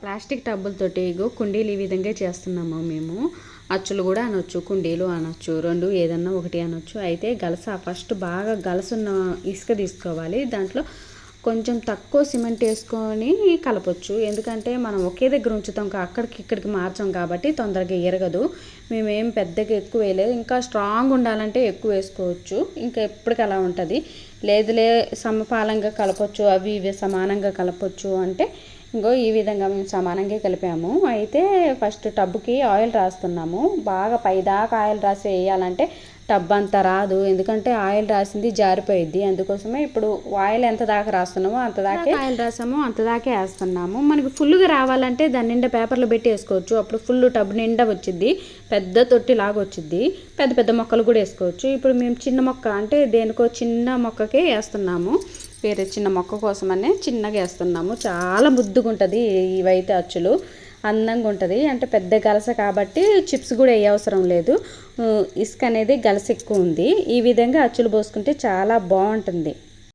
Plastic టబ్బులతోటి ఇగో కుండీలు ఈ విధంగా చేస్తున్నాము మేము. అచ్చులు కూడా అనొచ్చు కుండీలు అనొచ్చు రెండు ఏదన్నా ఒకటి అనొచ్చు. అయితే గలస ఫస్ట్ బాగా గలసున్న ఇసుక తీసుకోవాలి. దాంట్లో కొంచెం తక్కువ సిమెంట్ వేసుకొని కలపచ్చు. ఎందుకంటే మనం ఒకే దగ్గర ఉంచుతాం అక్కడికి ఇక్కడికి మార్చాం కాబట్టి తొందరగా ఎరగదు. మేమేం పెద్దగా ఎక్కువ వేయలేదు. ఇంకా స్ట్రాంగ్ ఉండాలంటే ఎక్కువ వేసుకోవచ్చు. ఇంకా ఎప్పటికి అలా ఉంటుంది. లేదులే సమపాలంగా కలపచ్చు అవి ఇవి సమానంగా కలపచ్చు అంటే ఇంకో ఈ విధంగా మేము సమానంగా కలిపాము. అయితే ఫస్ట్ టబ్కి ఆయిల్ రాస్తున్నాము. బాగా పైదాకా ఆయిల్ రాసి వేయాలంటే టబ్ అంతా రాదు. ఎందుకంటే ఆయిల్ రాసింది జారిపోయిద్ది. అందుకోసమే ఇప్పుడు ఆయిల్ ఎంత దాకా రాస్తున్నామో అంత దాకే ఆయిల్ రాసాము అంత దాకే వేస్తున్నాము. మనకి ఫుల్గా రావాలంటే దాని నిండా పేపర్లు పెట్టి వేసుకోవచ్చు అప్పుడు ఫుల్ టబ్ నిండా వచ్చింది పెద్ద తొట్టి లాగా వచ్చింది పెద్ద పెద్ద మొక్కలు కూడా వేసుకోవచ్చు. ఇప్పుడు మేము చిన్న మొక్క అంటే దేనికో చిన్న మొక్కకే వేస్తున్నాము. వేరే చిన్న మొక్క కోసమనే చిన్నగా వేస్తున్నాము. చాలా ముద్దుగా ఉంటుంది ఇవైతే అచ్చులు. అందంగా ఉంటుంది. అంటే పెద్ద గలస కాబట్టి చిప్స్ కూడా వేయ అవసరం లేదు. ఇసుక అనేది గలస ఎక్కువ ఉంది. ఈ విధంగా అచ్చులు పోసుకుంటే చాలా బాగుంటుంది.